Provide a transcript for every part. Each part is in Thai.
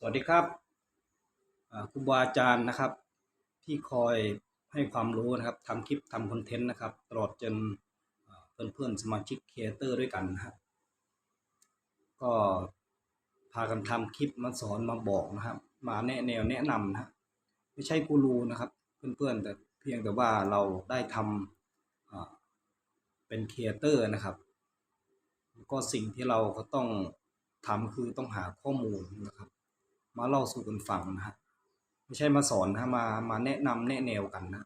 สวัสดีครับครูบาอาจารย์นะครับ ที่คอยให้ความรู้นะครับทำคลิปทำคอนเทนต์นะครับ ตลอดจนเพื่อนๆสมาชิกครีเอเตอร์ด้วยกันนะครับก็พากันทำคลิปมาสอนมาบอกนะครับ มาแนะแนวแนะนำนะฮะไม่ใช่กูรูนะครับ เพื่อนๆแต่เพียงแต่ว่าเราได้ทำเป็นครีเอเตอร์นะครับ ก็สิ่งที่เราก็ต้องทำคือต้องหาข้อมูลนะครับ มาเล่าสู่กันฟังนะฮะไม่ใช่มาสอนนะมามาแนะนำแนะแนวกันนะ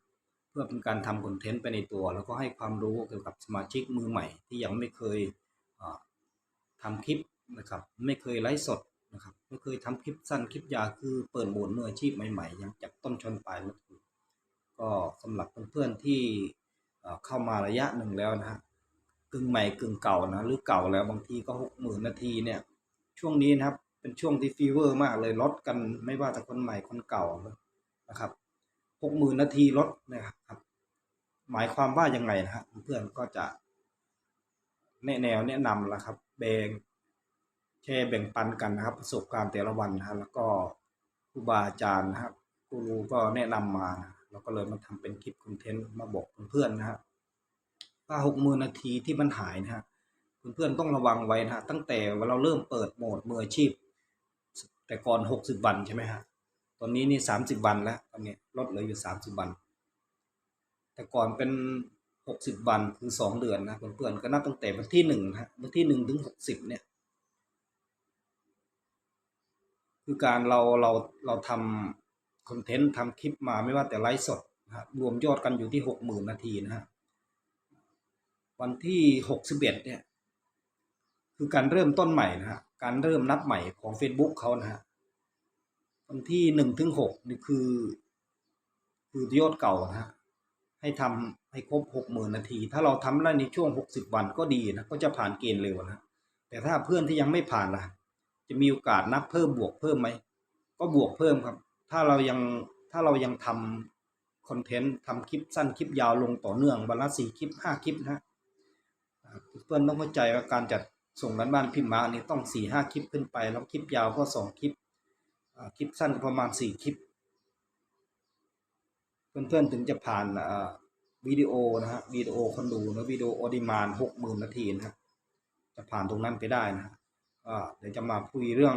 เพื่อเป็นการทำคอนเทนต์ไปในตัว แล้วก็ให้ความรู้เกี่ยวกับสมาชิกมือใหม่ ที่ยังไม่เคยอ่าทำคลิปนะครับ ไม่เคยไลฟ์สดนะครับไม่เคยทำคลิปสั้นคลิปยาวคือเปิดโหมดมืออาชีพใหม่ๆยังจับต้นชนปลายไม่ถูกก็สำหรับเพื่อนๆที่เอ่อเข้ามาระยะหนึ่งแล้วนะฮะกึ่งใหม่กึ่งเก่านะหรือเก่าแล้วบางทีก็หกหมื่นนาทีเนี่ยช่วงนี้นะครับ เป็นช่วงที่ฟีเวอร์มากเลยลดกันไม่ว่าแต่คนใหม่คนเก่านะครับหกหมื่นนาทีลดนะครับ หมายความว่ายังไงนะครับเพื่อนก็จะแนะแนวแนะนำแล้วครับ แบ่งแชร์แบ่งปันกันนะครับ ประสบการณ์แต่ละวันนะฮะแล้วก็ครูบาอาจารย์นะครับกูรูก็แนะนำมาเราก็เลยมาทำเป็นคลิปคอนเทนต์มาบอกเพื่อนๆนะครับว่าหกหมื่นนาทีที่มันหายนะฮะเพื่อนๆต้องระวังไว้นะฮะตั้งแต่เราเริ่มเปิดโหมดมืออาชีพ แต่ก่อนหกสิบวันใช่ไหมฮะตอนนี้นี่สามสิบวันแล้วตอนนี้ลดเหลืออยู่สามสิบวัน แต่ก่อนเป็นหกสิบวันคือสองเดือนนะเพื่อนๆก็นับตั้งแต่วันที่หนึ่งนะฮะวันที่หนึ่งถึงหกสิบเนี่ย คือการเราเราเราทำคอนเทนต์ทำคลิปมาไม่ว่าแต่ไลฟ์สดนะฮะรวมยอดกันอยู่ที่หกหมื่นนาทีนะฮะวันที่หกสิบเอ็ดเนี่ย คือการเริ่มต้นใหม่นะฮะ การเริ่มนับใหม่ของ Facebook เขานะฮะวันที่หนึ่งถึงหกนี่คือ คือยอดเก่านะฮะให้ทำให้ครบหกหมื่นนาที ถ้าเราทำได้ในช่วงหกสิบวันก็ดีนะก็จะผ่านเกณฑ์เร็วนะแต่ถ้าเพื่อนที่ยังไม่ผ่านล่ะ จะมีโอกาสนับเพิ่มบวกเพิ่มไหมก็บวกเพิ่มครับ ถ้าเรายังถ้าเรายังทำคอนเทนต์ทำคลิปสั้นคลิปยาวลงต่อเนื่องวันละสี่คลิปห้าคลิปนะฮะเพื่อนต้องเข้าใจว่าการจัด ส่งกันบ้านพิมพ์มานี่ต้องสี่ห้าคลิปขึ้นไป แล้วคลิปยาวก็สองคลิปคลิปสั้นก็ประมาณสี่คลิป เพื่อนๆถึงจะผ่านวิดีโอนะฮะวิดีโอคนดูนะวิดีโอออดิมานหกหมื่นนาทีนะฮะจะผ่านตรงนั้นไปได้นะเดี๋ยวจะมาคุยเรื่อง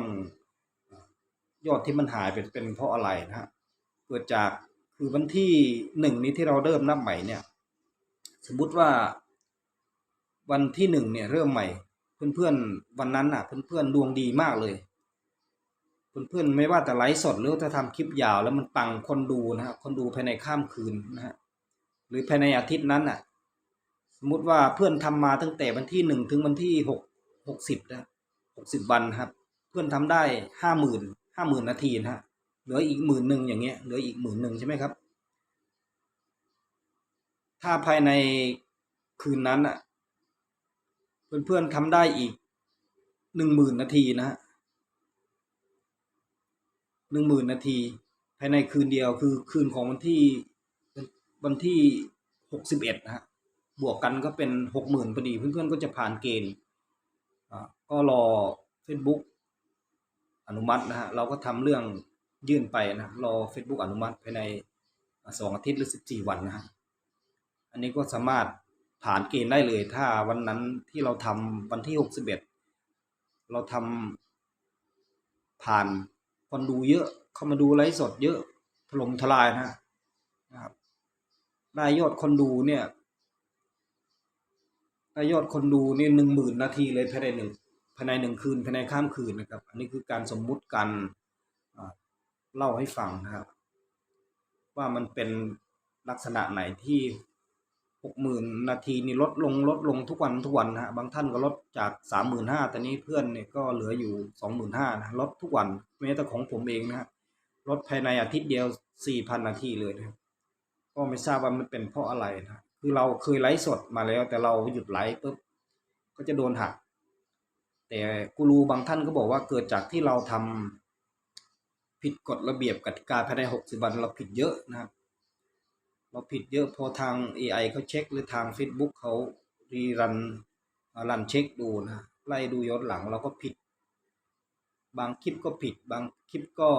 ยอดที่มันหายเป็นเป็นเพราะอะไรนะฮะเกิดจากคือวันที่หนึ่งนี้ที่เราเริ่มนับใหม่เนี่ย สมมุติว่าวันที่หนึ่งเนี่ยเริ่มใหม่ เพื่อนๆวันนั้นอะ เพื่อนๆดวงดีมากเลย เพื่อนๆไม่ว่าแต่ไลฟ์สดหรือว่าถ้าทำคลิปยาวแล้วมันปังคนดูนะฮะคนดูภายในข้ามคืนนะฮะหรือภายในอาทิตย์นั้นอะ สมมติว่าเพื่อนทำมาตั้งแต่วันที่หนึ่งถึงวันที่หกหกสิบนะหกสิบวันครับ เพื่อนทำได้ห้าหมื่นห้าหมื่นนาทีนะฮะเหลืออีกหมื่นหนึ่งอย่างเงี้ยเหลืออีกหมื่นหนึ่งใช่ไหมครับ ถ้าภายในคืนนั้นอะ เพื่อนๆทำได้อีกหนึ่งหมื่นนาทีนะฮะหนึ่งหมื่นนาที ภายในคืนเดียวคือคืนของวันที่วันที่หกสิบเอ็ดนะฮะบวกกันก็เป็นหกหมื่นพอดี เพื่อนๆก็จะผ่านเกณฑ์อ่าก็รอ Facebook อนุมัตินะฮะเราก็ทำเรื่องยื่นไปนะรอ Facebook อนุมัติภายในสองอาทิตย์หรือสิบสี่วันนะฮะอันนี้ก็สามารถ ผ่านเกณฑ์ได้เลย ถ้าวันนั้นที่เราทำวันที่หกสิบเอ็ดเราทำผ่านคนดูเยอะเข้ามาดูไลฟ์สดเยอะถล่มทลายนะครับได้ยอดคนดูเนี่ยได้ยอดคนดูนี่หนึ่งหมื่นนาทีเลยภายในหนึ่งภายในหนึ่งคืนภายในข้ามคืนนะครับ อันนี้คือการสมมุติกันเล่าให้ฟังนะครับ ว่ามันเป็นลักษณะไหนที่ หกหมื่นนาทีนี่ลดลงลดลงทุกวันทุกวันนะฮะบางท่านก็ลดจากสามหมื่นห้าแต่นี้เพื่อนเนี่ยก็เหลืออยู่สองหมื่นห้านะลดทุกวันแม้แต่ของผมเองนะฮะลดภายในอาทิตย์เดียวสี่พันนาทีเลยนะก็ไม่ทราบว่ามันเป็นเพราะอะไรนะคือเราเคยไลฟ์สดมาแล้ว แต่เราหยุดไลฟ์ปุ๊บก็จะโดนหัก แต่กูรูบางท่านก็บอกว่าเกิดจากที่เราทำผิดกฎระเบียบกติกาภายในหกสิบวันเราผิดเยอะนะครับ เราผิดเยอะพอทาง AI เขาเช็ค หรือทาง Facebook เขารีรันรันเช็คดูนะไล่ดูย้อนหลังเราก็ผิด บางคลิปก็ผิด บางคลิปก็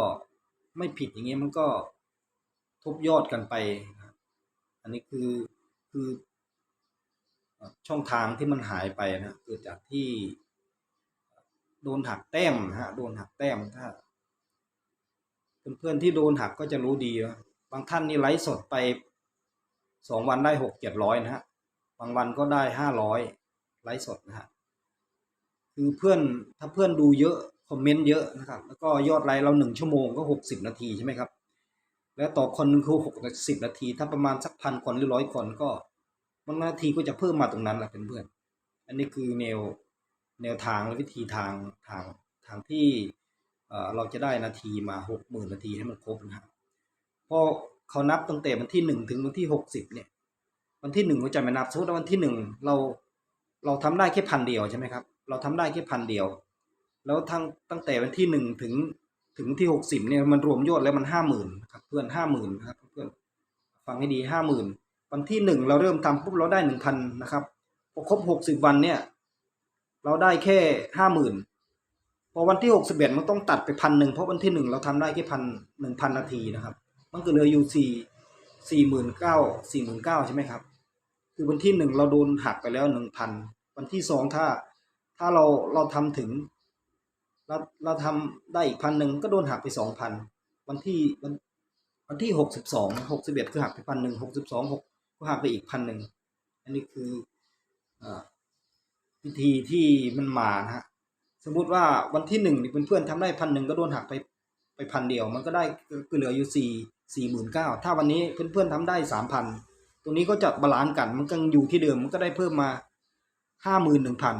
ไม่ผิดอย่างเงี้ยมันก็ทบยอดกันไปนะอันนี้คือคือเอ่อช่องทางที่มันหายไปนะเกิดจากที่โดนหักแต้มนะฮะโดนหักแต้มถ้าเพื่อนๆที่โดนหักก็จะรู้ดีว่าบางท่านนี่ไลฟ์สดไป สองวันได้หกเจ็ดร้อยนะฮะบางวันก็ได้ห้าร้อยไลฟ์สดนะฮะคือเพื่อนถ้าเพื่อนดูเยอะคอมเมนต์เยอะนะครับ แล้วก็ยอดไลค์เราหนึ่งชั่วโมงก็หกสิบนาทีใช่ไหมครับ แล้วต่อคนนึงคือหกสิบนาที ถ้าประมาณสักพันคนหรือร้อยคนก็มันนาทีก็จะเพิ่มมาตรงนั้นแหละเพื่อนๆอันนี้คือแนวแนวทางและวิธีทางทางทางที่เอ่อเราจะได้นาทีมาหกหมื่นนาทีให้มันครบนะฮะพอ เขานับตั้งแต่วันที่หนึ่งถึงวันที่หกสิบเนี่ย วันที่หนึ่งเขาจะไม่นับสมมติว่าวันที่หนึ่งเรา เราทำได้แค่พันเดียวใช่ไหมครับ เราทำได้แค่พันเดียว แล้วทั้งตั้งแต่วันที่หนึ่งถึงถึงที่หกสิบเนี่ยมันรวมยอดแล้วมันห้าหมื่นครับ เพื่อนห้าหมื่นนะครับ เพื่อนฟังให้ดีห้าหมื่นวันที่หนึ่งเราเริ่มทำปุ๊บเราได้หนึ่งพันนะครับพอครบหกสิบวันเนี่ย เราได้แค่ห้าหมื่นพอวันที่หกสิบเอ็ดมันต้องตัดไปพันหนึ่งเพราะวันที่หนึ่งเราทำได้แค่พันหนึ่งพันนาทีนะครับ มันก็เหลืออยู่สี่สี่หมื่นเก้าสี่หมื่นเก้าใช่ไหมครับ คือวันที่หนึ่งเราโดนหักไปแล้วหนึ่งพันวันที่สองถ้าถ้าเราเราทำถึง เราเราทำได้อีกพันหนึ่งก็โดนหักไปสองพันวันที่วันวันที่หกสิบสองหกสิบเอ็ดคือหักไปพันหนึ่งหกสิบสองหกก็หักไปอีกพันหนึ่งอันนี้คืออ่าวิธีที่มันมานะฮะสมมุติว่าวันที่หนึ่งเพื่อนๆทำได้พันหนึ่งก็โดนหักไป ไปพันเดียวมันก็ได้ก็เหลืออยู่สี่สี่หมื่นเก้าถ้าวันนี้เพื่อนๆทำได้สามพันตรงนี้ก็จะบาลานซ์กัน มันก็ยังอยู่ที่เดิมมันก็ได้เพิ่มมาห้าหมื่นหนึ่งพัน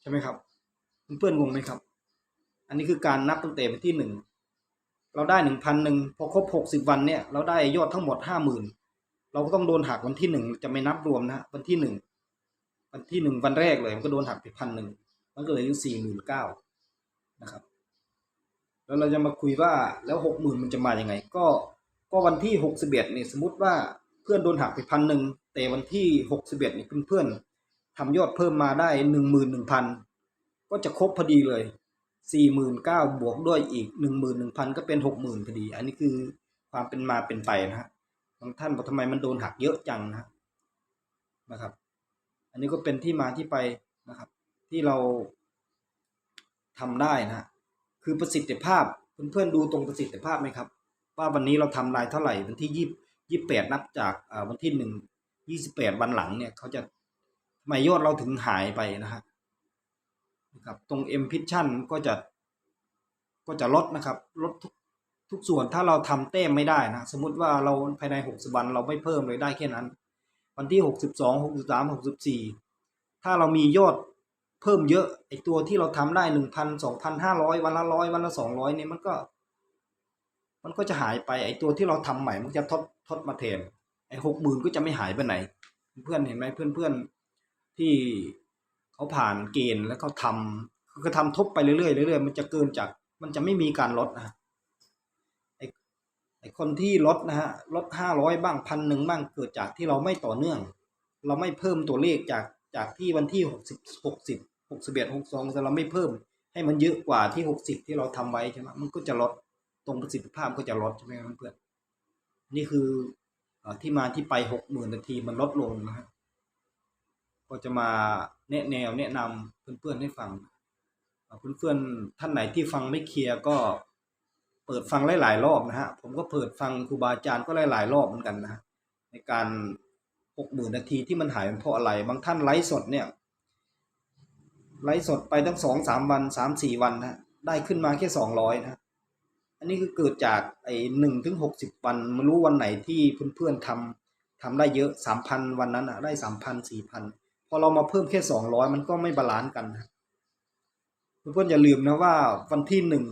ใช่ไหมครับ เพื่อนๆงงไหมครับ อันนี้คือการนับตั้งแต่วันที่หนึ่งเราได้หนึ่งพันหนึ่งพอครบหกสิบวันเนี่ย เราได้ยอดทั้งหมดห้าหมื่นเราก็ต้องโดนหักวันที่หนึ่งจะไม่นับรวมนะวันที่หนึ่งวันที่หนึ่งวันแรกเลยมันก็โดนหักไปพันหนึ่งมันก็เลยอยู่สี่หมื่นเก้านะครับ แล้วเราจะมาคุยว่าแล้วหกหมื่นมันจะมาอย่างไง ก็ก็วันที่หกสิบเอ็ดนี่สมมติว่าเพื่อนโดนหักไปพันหนึ่งแต่วันที่หกสิบเอ็ดนี่เพื่อนๆทำยอดเพิ่มมาได้หนึ่งหมื่นหนึ่งพันก็จะครบพอดีเลยสี่หมื่นเก้าบวกด้วยอีกหนึ่งหมื่นหนึ่งพันก็เป็นหกหมื่นพอดี อันนี้คือความเป็นมาเป็นไปนะฮะบางท่านบอกทำไมมันโดนหักเยอะจังนะนะครับ อันนี้ก็เป็นที่มาที่ไปนะครับ ที่เราทำได้นะฮะ คือประสิทธิภาพเพื่อนๆดูตรงประสิทธิภาพไหมครับ ว่าวันนี้เราทำรายเท่าไหร่วันที่ยี่ยี่แปดนับจากวันที่หนึ่งยี่สิบแปดวันหลังเนี่ยเขาจะทำไมยอดเราถึงหายไปนะฮะนะครับตรง M p i s s i o n ก็จะก็จะลดนะครับลดทุกทุกส่วนถ้าเราทำแต้มไม่ได้นะ สมมติว่าเราภายในหกสิบวันเราไม่เพิ่มเลยได้แค่นั้น วันที่หกสิบสองหกสิบสามหกสิบสี่ถ้าเรามียอด พิ่มเยอะไอตัวที่เราทำได้หนึ่งพันสองพันห้าร้อยวันละร้อยวันละสองร้อยเนี่ยมันก็ มันก็จะหายไปไอตัวที่เราทำใหม่มันจะทดทดมาแทนไอหกหมื่นก็จะไม่หายไปไหน เพื่อนเห็นไหมเพื่อนเพื่อนที่เขาผ่านเกณฑ์แล้วเขาทำเขาก็ทำทบไปเรื่อยๆเรื่อยๆมันจะเกินจาก มันจะไม่มีการลดนะไอไอคนที่ลดนะฮะลดห้าร้อยบ้างพันหนึ่งบ้างเกิดจากที่เราไม่ต่อเนื่อง เราไม่เพิ่มตัวเลขจากจากที่วันที่หกสิบหกสิบ หกสิบเอ็ดหกสองแต่เราไม่เพิ่ม ให้มันเยอะกว่าที่หกสิบที่เราทำไว้ใช่ไหมมันก็จะลดตรงประสิทธิภาพก็จะลดใช่ไหมครับเพื่อนนี่คืออที่มาที่ไปหกหมื่นนาทีมันลดลงนะฮะก็จะมาแนะแนวแนะนำเพื่อนๆให้ฟังเพื่อนๆท่านไหนที่ฟังไม่เคลียร์ก็เปิดฟังหลายๆรอบนะฮะผมก็เปิดฟังครูบาอาจารย์ก็หลายๆรอบเหมือนกันนะในการหกหมื่นนาทีที่มันหายเพราะอะไร บางท่านไลฟ์สดเนี่ย ไลฟ์สดไปตั้งสองสามวันสามสี่วันนะได้ขึ้นมาแค่สองร้อยนะอันนี้คือเกิดจากไอ้หนึ่งถึงหกสิบวันไม่รู้วันไหนที่เพื่อนๆทำทำได้เยอะสามพันวันนั้นอะได้สามพันสี่พันพอเรามาเพิ่มแค่สองร้อยมันก็ไม่บาลานซ์กันนะเพื่อนๆอย่าลืมนะว่าวันที่หนึ่ง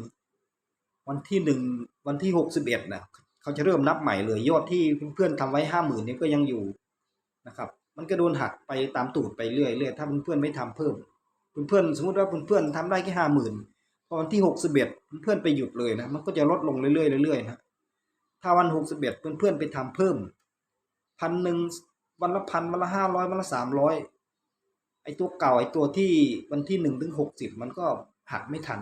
วันที่หนึ่งวันที่หกสิบเอ็ดนะเขาจะเริ่มนับใหม่เลยยอดที่เพื่อนๆทำไว้ห้าหมื่นนี้ก็ยังอยู่นะครับ มันก็โดนหักไปตามตูดไปเรื่อยๆถ้าเพื่อนๆไม่ทำเพิ่ม เพื่อนๆสมมติว่าเพื่อนๆทำได้แค่ห้าหมื่นพอวันที่หกสิบเอ็ดเพื่อนๆไปหยุดเลยนะมันก็จะลดลงเรื่อยๆเรื่อยๆนะถ้าวันหกสิบเอ็ดเพื่อนๆไปทำเพิ่มพันหนึ่งวันละพันวันละห้าร้อยวันละสามร้อยไอตัวเก่าไอตัวที่วันที่หนึ่งถึงหกสิบมันก็หักไม่ทัน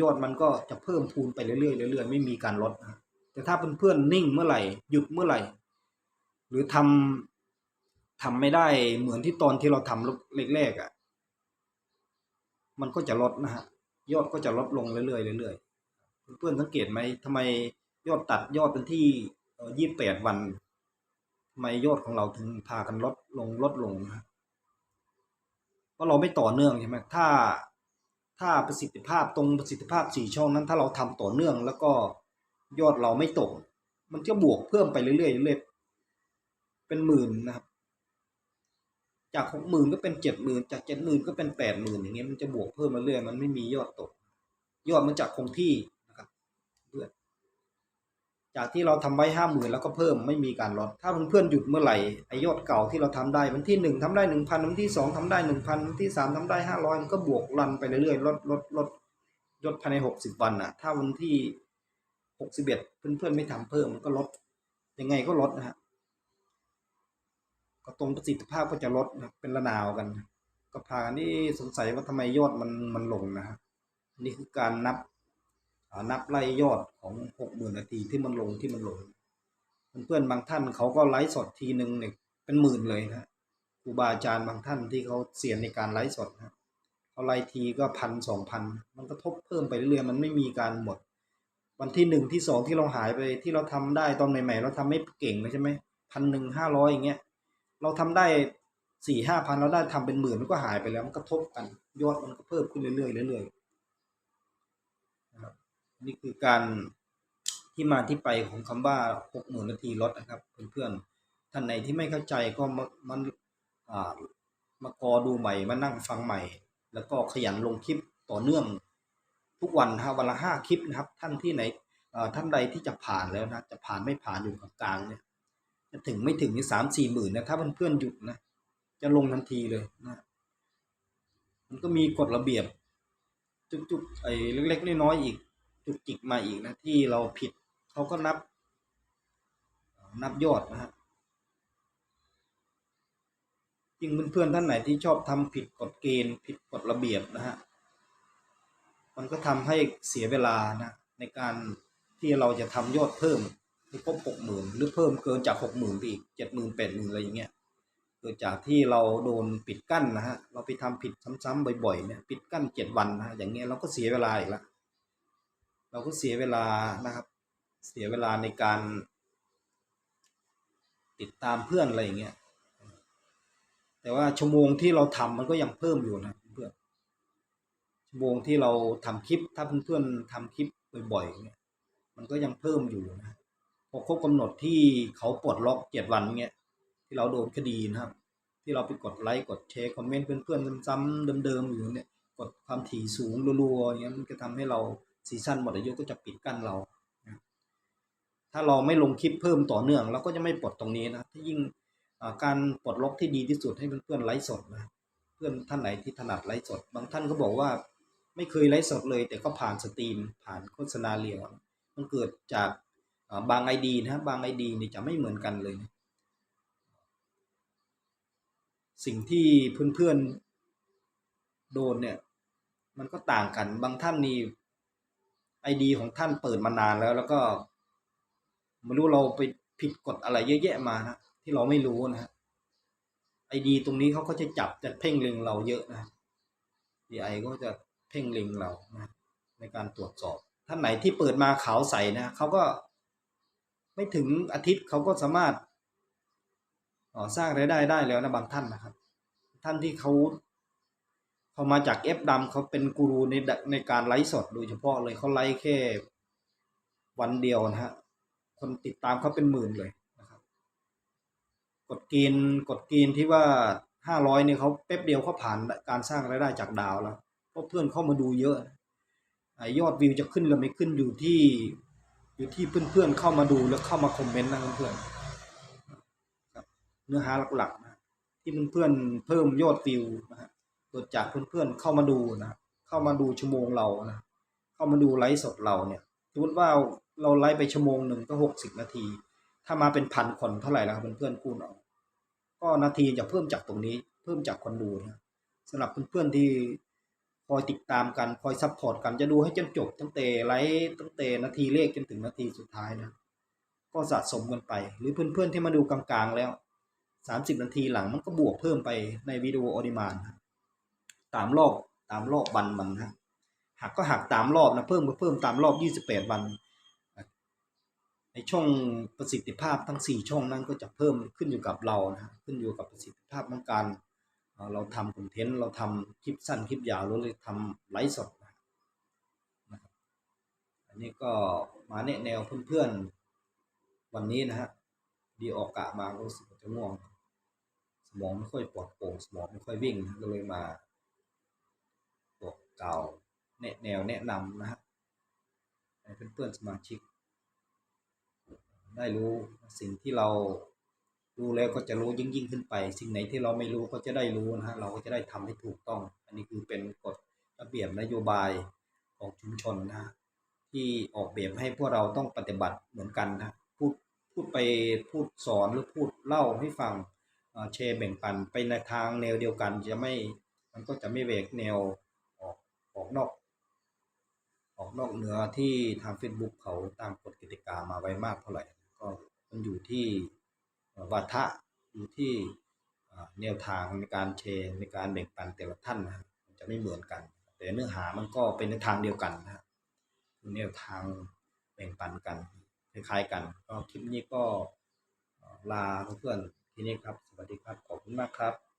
ยอดมันก็จะเพิ่มพูนไปเรื่อยๆเรื่อยๆไม่มีการลดนะแต่ถ้าเพื่อนๆนิ่งเมื่อไหร่หยุดเมื่อไหร่ หรือทำทำไม่ได้เหมือนที่ตอนที่เราทำแรกๆอะ มันก็จะลดนะฮะยอดก็จะลดลงเรื่อยๆเรื่อยๆเพื่อนๆสังเกตไหมทำไมยอดตัดยอดเป็นที่ยี่สิบแปดวันทำไมยอดของเราถึงพากันลดลงลดลงนะเพราะเราไม่ต่อเนื่องใช่ไหมถ้าถ้าประสิทธิภาพตรงประสิทธิภาพสี่ช่องนั้น ถ้าเราทำต่อเนื่องแล้วก็ยอดเราไม่ตก มันจะบวกเพิ่มไปเรื่อยๆเรื่อยๆเป็นหมื่นนะครับ จากหกหมื่นก็เป็นเจ็ดหมื่นจากเจ็ดหมื่นก็เป็นแปดหมื่นอย่างเงี้ยมันจะบวกเพิ่มมาเรื่อยมันไม่มียอดตก ยอดมันจะคงที่นะครับเพื่อนจากที่เราทำไว้ห้าหมื่นแล้วก็เพิ่มไม่มีการลดถ้าเพื่อนๆหยุดเมื่อไหร่ไอยอดเก่าที่เราทำได้วันที่หนึ่งทำได้หนึ่งพันวันที่สองทำได้หนึ่งพันวันที่สามทำได้ห้าร้อยมันก็บวกรันไปเรื่อยๆลดลดลดยอดภายในหกสิบวันอะถ้าวันที่หกสิบเอ็ดเพื่อนๆไม่ทำเพิ่มมันก็ลดยังไงก็ลดนะฮะ ก็ตรงประสิทธิภาพก็จะลดนะเป็นระนาวกัน ก็พากันนี่สงสัยว่าทำไมยอดมันมันลงนะฮะนี่คือการนับนับไล่ยอดของหกหมื่นนาทีที่มันลงที่มันลงเพื่อนๆบางท่านเขาก็ไลฟ์สดทีหนึ่งเนี่ยเป็นหมื่นเลยนะครูบาอาจารย์บางท่านที่เขาเสียนในการไลฟ์สดนะเขาไลฟ์ทีก็พันสองพันมันก็ทบเพิ่มไปเรื่อยๆมันไม่มีการหมด วันที่หนึ่งที่สองที่เราหายไปที่เราทำได้ตอนใหม่ๆ เราทำไม่เก่งเลยใช่ไหมพันหนึ่งห้าร้อยอย่างเงี้ย เราทำได้สี่ห้าพันเราได้ทำเป็นหมื่นมันก็หายไปแล้วมันกระทบกัน ยอดมันก็เพิ่มขึ้นเรื่อยๆเรื่อยๆนะครับนี่คือการที่มาที่ไปของคำว่าหกหมื่นนาทีลดนะครับเพื่อนๆท่านไหนที่ไม่เข้าใจก็มันอ่ามากอดูใหม่มานั่งฟังใหม่ แล้วก็ขยันลงคลิปต่อเนื่องทุกวันฮะวันละห้าคลิปนะครับ ท่านที่ไหนเออท่านใดที่จะผ่านแล้วนะจะผ่านไม่ผ่านอยู่กลางๆเนี่ย จะถึงไม่ถึงนี่สามสี่หมื่นนะถ้าเพื่อนๆหยุดนะจะลงทันทีเลยนะมันก็มีกฎระเบียบ จุกๆไอ้เล็กๆน้อยๆอีก จุกจิกมาอีกนะที่เราผิดเขาก็นับ นับยอดนะฮะจริงเพื่อนๆท่านไหนที่ชอบทำผิดกฎเกณฑ์ ผิดกฎระเบียบนะฮะมันก็ทำให้เสียเวลานะในการที่เราจะทำยอดเพิ่ม ให้ครบหกหมื่นหรือเพิ่มเกินจากหกหมื่นไปอีกเจ็ดหมื่นแปดหมื่นอะไรอย่างเงี้ยเกิดจากที่เราโดนปิดกั้นนะฮะเราไปทำผิดซ้ำๆบ่อยๆเนี่ยปิดกั้นเจ็ดวันนะะอย่างเงี้ยเราก็เสียเวลาอีกละเราก็เสียเวลานะครับ เสียเวลาในการ ติดตามเพื่อนอะไรอย่างเงี้ยแต่ว่าชั่วโมงที่เราทำมันก็ยังเพิ่มอยู่นะเพื่อนชั่วโมงที่เราทำคลิปถ้าเพื่อนๆทำคลิปบ่อยๆเนี่ยมันก็ยังเพิ่มอยู่นะ พอครบกำหนดที่เขาปลดล็อกเจ็ดวันเงี้ยที่เราโดนคดีนะครับ ที่เราไปกดไลค์กดแชร์คอมเมนต์เพื่อนๆซ้ำๆเดิมๆอยู่เนี่ยกดความถี่สูงรัวๆอย่างเงี้ยมันก็ทำให้เราซีซั่นหมดอายุก็จะปิดกั้นเรา ถ้าเราไม่ลงคลิปเพิ่มต่อเนื่องเราก็จะไม่ปลดตรงนี้นะถ้ายิ่งการปลดล็อกที่ดีที่สุดให้เพื่อนๆไลฟ์สดนะเพื่อนท่านไหนที่ถนัดไลฟ์สด บางท่านก็บอกว่าไม่เคยไลฟ์สดเลย แต่ก็ผ่านสตรีมผ่านโฆษณาเรียงมันเกิดจาก บางไอดีนะบางไอดีนี่จะไม่เหมือนกันเลยนะสิ่งที่เพื่อนๆโดนเนี่ย มันก็ต่างกัน บางท่านนี่ไอดีของท่านเปิดมานานแล้ว แล้วก็ไม่รู้เราไปผิดกฎอะไรเยอะแยะมานะที่เราไม่รู้นะไอดีตรงนี้เขาก็จะจับจะเพ่งเล็งเราเยอะนะดีไอก็จะเพ่งเล็งเรานะในการตรวจสอบ ท่านไหนที่เปิดมาขาวใสนะเขาก็ ไม่ถึงอาทิตย์เขาก็สามารถสร้างรายได้ได้แล้วนะบางท่านนะครับ ท่านที่เขาเขามาจากเอฟดำเขาเป็นกูรูในในการไลฟ์สดโดยเฉพาะเลยเขาไลฟ์แค่วันเดียวนะฮะคนติดตามเขาเป็นหมื่นเลยนะครับ กฎเกณฑ์กฎเกณฑ์ที่ว่าห้าร้อยเนี่ยเขาแป๊บเดียวเขาผ่านการสร้างรายได้จากดาวแล้วเพราะเพื่อนเข้ามาดูเยอะยอดวิวจะขึ้นหรือไม่ขึ้นอยู่ที่ อยู่ที่เพื่อนๆเข้ามาดูแล้วเข้ามาคอมเมนต์นะเพื่อนๆเนื้อหาหลักๆนะที่เพื่อนๆเพิ่มยอดวิวนะฮะเกิดจากเพื่อนๆเข้ามาดูนะเข้ามาดูชั่วโมงเรานะเข้ามาดูไลฟ์สดเราเนี่ยสมมติว่าเราไลฟ์ไปชั่วโมงหนึ่งก็หกสิบนาที ถ้ามาเป็นพันคนเท่าไหร่แล้วครับเพื่อนๆคูณเอาก็นาทีจะเพิ่มจากตรงนี้ เพิ่มจากคนดูนะสำหรับเพื่อนๆที่ อยติดตามกันคอยซัพพอร์ตกันจะดูให้จนจบตั้งแต่ไลฟ์ตั้งแต่นาทีเลขจนถึงนาทีสุดท้ายนะก็สะสมกันไป หรือเพื่อนๆที่มาดูกลางๆแล้ว 30 นาทีหลังมันก็บวกเพิ่มไปในวิดีโอออดิมานตามรอบตามรอบวันมันนะหักก็หักตามรอบนะเพิ่มก็เพิ่มตามรอบ 28 วัน ในช่องประสิทธิภาพทั้ง 4 ช่องนั้นก็จะเพิ่มขึ้นอยู่กับเรานะฮะขึ้นอยู่กับประสิทธิภาพของการ เราทำคอนเทนต์เราทำคลิปสั้นคลิปยาวหรือเลยทำไลฟ์สดนะครับอันนี้ก็มาแนะแนวเพื่อนๆวันนี้นะฮะดีออกกะมาก็รู้สึกจะง่วง สมองไม่ค่อยปลอดโปร่งสมองไม่ค่อยวิ่งก็เลยมาบอกกล่าวแนะแนวแนะนำนะฮะให้เพื่อนๆสมาชิก ได้รู้สิ่งที่เรา รู้แล้วก็จะรู้ยิ่งยิ่งขึ้นไป สิ่งไหนที่เราไม่รู้ก็จะได้รู้นะฮะเราก็จะได้ทำให้ถูกต้อง อันนี้คือเป็นกฎระเบียบนโยบายของชุมชนนะที่ออกแบบให้พวกเราต้องปฏิบัติเหมือนกันนะพูดพูดไปพูดสอนหรือพูดเล่าให้ฟังเอ่อแชร์แบ่งปันไปในทางแนวเดียวกันจะไม่มันก็จะไม่เวกแนวออกออกนอก ออกนอกเหนือที่ทาง Facebook เขาตั้งกฎกติกามาไว้มากเท่าไหร่ก็มันอยู่ที่ วาทะอยู่ที่แนวทางในการเชร์ในการแบ่งปันแต่ละท่านนะมันจะไม่เหมือนกัน แต่เนื้อหามันก็เป็นในทางเดียวกันนะแนวทางแบ่งปันกันคล้ายๆกันก็คลิปนี้ก็ลาเพื่อนที่นี่ครับ สวัสดีครับ ขอบคุณมากครับ